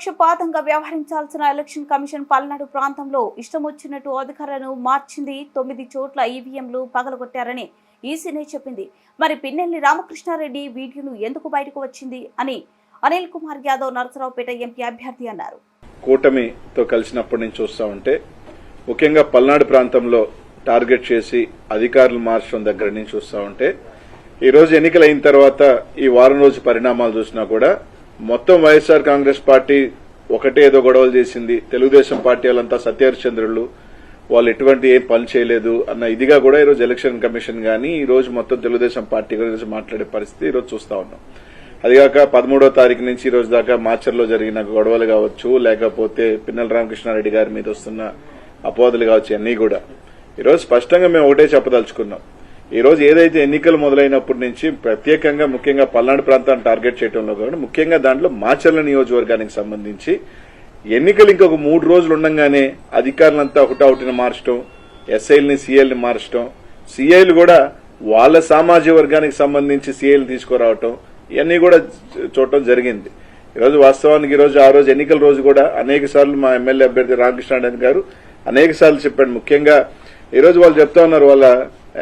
నిష్పక్షపాతంగా వ్యవహరించాల్సిన election commission Palnadu ప్రాంతంలో ఇష్టం వచ్చినట్టు అధికారులను మార్చింది తొమ్మిది చోట్ల ఈవీఎంలు పగలగొట్టారని ఈసీనే చెప్పింది. మరి పిన్నెల్లి రామకృష్ణారెడ్డి వీడియోను ఎందుకు బయటకు వచ్చింది అని అనిల్ కుమార్ యాదవ్ నరసరావుపేట ఎంపీ అభ్యర్థి అన్నారు. కూటమితో కలిసినప్పటి నుంచి చూస్తా ఉంటే ముఖ్యంగా పల్నాడు ప్రాంతంలో టార్గెట్ చేసి అధికారులు మార్చడం దగ్గర నుంచి చూస్తా ఉంటే ఈ రోజు ఎన్నికలు అయిన తర్వాత ఈ వారం రోజు పరిణామాలు చూసినా కూడా మొత్తం వైఎస్ఆర్ కాంగ్రెస్ పార్టీ ఒకటే ఏదో గొడవలు చేసింది. తెలుగుదేశం పార్టీ వాళ్ళంతా సత్యహరిశ్చంద్రులు. వాళ్ళు ఎటువంటి ఏం పని చేయలేదు అన్న ఇదిగా కూడా ఈరోజు ఎలక్షన్ కమిషన్ గానీ ఈ రోజు మొత్తం తెలుగుదేశం పార్టీ గురించి మాట్లాడే పరిస్థితి ఈరోజు చూస్తా ఉన్నాం. అదిగాక పదమూడో తారీఖు నుంచి ఈ రోజు దాకా మాచర్లో జరిగిన గొడవలు కావచ్చు లేకపోతే పిన్నెల రామకృష్ణారెడ్డి గారి మీద వస్తున్న అపోదలు కావచ్చు అన్నీ కూడా. ఈరోజు స్పష్టంగా మేము ఒకటే చెప్పదలుచుకున్నాం. ఈ రోజు ఏదైతే ఎన్నికలు మొదలైనప్పటి నుంచి ప్రత్యేకంగా ముఖ్యంగా పల్నాడు ప్రాంతాన్ని టార్గెట్ చేయడంలో కాకుండా ముఖ్యంగా దాంట్లో మాచర్ల నియోజకవర్గానికి సంబంధించి ఎన్నికలు ఇంకొక మూడు రోజులు ఉండగానే అధికారులంతా హుటాహుటిని మార్చడం ఎస్ఐల్ని సీఐల్ని మార్చడం సీఐలు కూడా వాళ్ళ సామాజిక వర్గానికి సంబంధించి సీఐలు తీసుకురావటం ఇవన్నీ కూడా చూడటం జరిగింది. ఈరోజు వాస్తవానికి ఈరోజు ఆ రోజు ఎన్నికల రోజు కూడా అనేక సార్లు మా ఎమ్మెల్యే అభ్యర్థి రామకృష్ణారాయణ గారు అనేక సార్లు చెప్పాడు. ముఖ్యంగా ఈరోజు వాళ్ళు చెప్తా ఉన్నారు వాళ్ళ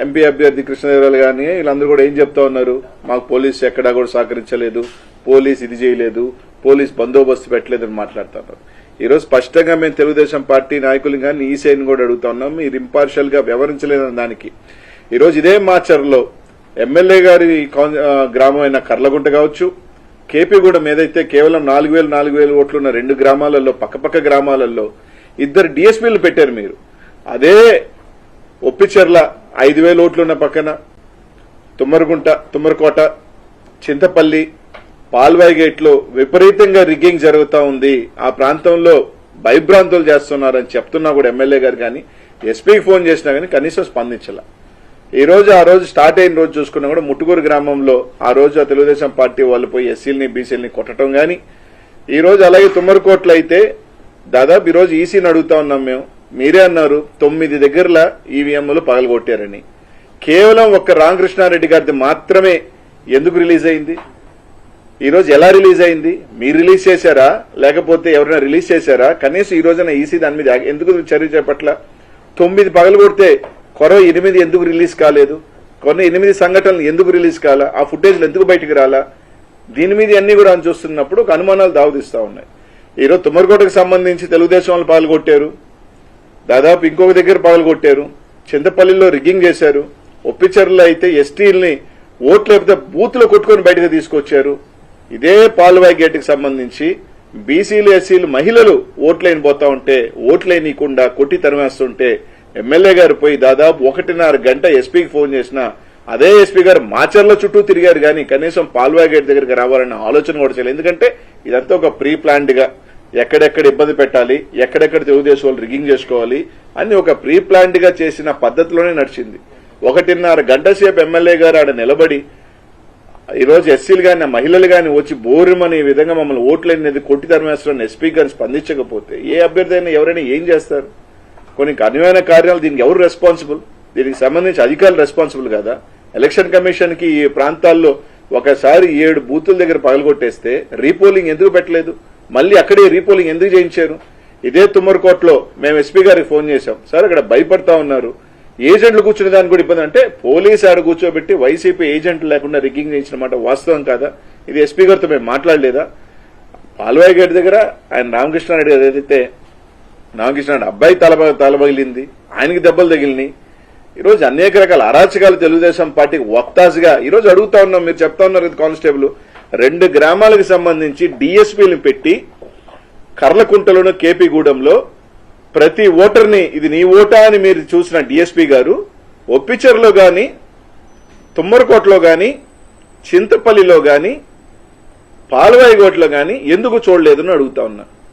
ఎంపీ అభ్యర్థి కృష్ణదేవరాలు కానీ వీళ్ళందరూ కూడా ఏం చెప్తా ఉన్నారు? మాకు పోలీసు ఎక్కడా కూడా సహకరించలేదు. పోలీస్ ఇది చేయలేదు. పోలీస్ బందోబస్తు పెట్టలేదని మాట్లాడుతున్నారు ఈరోజు స్పష్టంగా మేము తెలుగుదేశం పార్టీ నాయకులు కానీ ఈ సైన్ కూడా అడుగుతా ఉన్నాం. మీరు ఇంపార్షియల్గా వ్యవహరించలేదని దానికి. ఈరోజు ఇదే మాచర్లో ఎమ్మెల్యే గారి గ్రామమైన గ్రామం అయిన కర్లగుంట కావచ్చు కేపీగూడెం ఏదైతే కేవలం నాలుగు వేలు నాలుగు వేలు ఓట్లు ఉన్న రెండు గ్రామాలలో పక్కపక్క గ్రామాలలో ఇద్దరు డిఎస్పీలు పెట్టారు మీరు. అదే ఒప్పిచెర్ల ఐదు వేల ఓట్లున్న పక్కన తుమ్మరగుంట తుమ్మరకోట చింతపల్లి పాల్వాయిగేట్లో విపరీతంగా రిగ్గింగ్ జరుగుతూ ఉంది. ఆ ప్రాంతంలో భయభ్రాంతులు చేస్తున్నారని చెప్తున్నా కూడా ఎమ్మెల్యే గారు కానీ ఎస్పీకి ఫోన్ చేసినా కానీ కనీసం స్పందించాల. ఈ రోజు ఆ రోజు స్టార్ట్ అయిన రోజు చూసుకున్నా కూడా ముట్టుకూరు గ్రామంలో ఆ రోజు ఆ తెలుగుదేశం పార్టీ వాళ్ళు పోయి ఎస్సీలని బీసీలని కొట్టడం గాని ఈ రోజు అలాగే తుమ్మరకోట్లు అయితే దాదాపు ఈ రోజు ఈసీని అడుగుతా ఉన్నాం మేము. మీరే అన్నారు తొమ్మిది దగ్గరల ఈవీఎంలు పగలగొట్టారని. కేవలం ఒక్క రామకృష్ణారెడ్డి గారిది మాత్రమే ఎందుకు రిలీజ్ అయింది? ఈరోజు ఎలా రిలీజ్ అయింది? మీరు రిలీజ్ చేశారా? లేకపోతే ఎవరైనా రిలీజ్ చేశారా? కనీసం ఈ రోజున ఈసీ దాని మీద ఎందుకు చర్య చేపట్ల తొమ్మిది పగలగొడితే కొరవ ఎనిమిది ఎందుకు రిలీజ్ కాలేదు? కొన్ని ఎనిమిది సంఘటనలు ఎందుకు రిలీజ్ కాలా? ఆ ఫుటేజ్లు ఎందుకు బయటకు రాలా? దీని మీద అన్ని కూడా అని చూస్తున్నప్పుడు ఒక అనుమానాలు దావదిస్తా ఉన్నాయి. ఈ రోజు తుమ్మరకోటకు సంబంధించి తెలుగుదేశం వాళ్ళు పాల్గొట్టారు దాదాపు ఇంకొక దగ్గర పగలగొట్టారు. చింతపల్లిలో రిగ్గింగ్ చేశారు. ఒప్పిచర్లో అయితే ఎస్టీల్ని ఓట్లు లేకపోతే బూత్లో కొట్టుకొని బయటకు తీసుకొచ్చారు. ఇదే పాల్వాయి గేట్కి సంబంధించి బీసీలు ఎస్సీలు మహిళలు ఓట్లైన పోతా ఉంటే ఓట్లేనియకుండా కొట్టి తరిమేస్తుంటే ఎమ్మెల్యే గారు పోయి దాదాపు ఒకటిన్నర గంట ఎస్పీకి ఫోన్ చేసిన అదే ఎస్పీ గారు మాచర్ల చుట్టూ తిరిగారు కానీ కనీసం పాల్వాయి గేట్ దగ్గరికి రావాలన్న ఆలోచన కూడా చేయలేదు. ఎందుకంటే ఇదంతా ఒక ప్రీ ప్లాన్డ్గా ఎక్కడెక్కడ ఇబ్బంది పెట్టాలి ఎక్కడెక్కడ తెలుగుదేశం వాళ్ళు రిగింగ్ చేసుకోవాలి అని ఒక ప్రీ గా చేసిన పద్ధతిలోనే నడిచింది. ఒకటిన్నర గంట సేపు ఎమ్మెల్యే గారు ఆడ నిలబడి ఈ రోజు ఎస్సీలు కానీ మహిళలు కానీ వచ్చి బోరుమని విధంగా మమ్మల్ని ఓట్లు అనేది కొట్టి ధర్మేశ్వరం ఎస్పీ గారిని స్పందించకపోతే ఏ అభ్యర్థి అయినా ఎవరైనా ఏం చేస్తారు? కొన్ని అనువైన కార్యాలు దీనికి ఎవరు రెస్పాన్సిబుల్ దీనికి సంబంధించి అధికారులు రెస్పాన్సిబుల్ కదా? ఎలక్షన్ కమిషన్కి ఈ ప్రాంతాల్లో ఒకసారి ఏడు బూతుల దగ్గర పగలగొట్టేస్తే రీపోలింగ్ ఎందుకు పెట్టలేదు? మళ్ళీ అక్కడే రీపోలింగ్ ఎందుకు చేయించారు? ఇదే తుమ్మరకోటలో మేము ఎస్పీ గారికి ఫోన్ చేశాం. సార్ అక్కడ భయపడతా ఉన్నారు. ఏజెంట్లు కూర్చునే దానికి కూడా ఇబ్బంది. అంటే పోలీస్ ఆడ కూర్చోబెట్టి వైసీపీ ఏజెంట్లు లేకుండా రిగ్గింగ్ చేయించిన మాట వాస్తవం కాదా? ఇది ఎస్పీ గారితో మేము మాట్లాడలేదా? పాల్వాయి గేట్ దగ్గర ఆయన రామకృష్ణారెడ్డి గారు ఏదైతే రామకృష్ణారెడ్డి అబ్బాయి తల తలబగిలింది ఆయనకి దెబ్బలు తగిలినాయి. ఈరోజు అనేక రకాల అరాచకాలు తెలుగుదేశం పార్టీకి వక్తాసుగా ఈరోజు అడుగుతా ఉన్నాం మీరు చెప్తా ఉన్నారు కదా కానిస్టేబుల్. రెండు గ్రామాలకు సంబంధించి డిఎస్పీలను పెట్టి కర్లకుంటలోను కేపీగూడెంలో ప్రతి ఓటర్ని ఇది నీ ఓటా అని మీరు చూసిన డిఎస్పీ గారు ఒప్పిచర్లో గాని తుమ్మరకోటలో గాని చింతపల్లిలో గాని పాలవాయిగోట్లో గాని ఎందుకు చూడలేదని అడుగుతా ఉన్నా.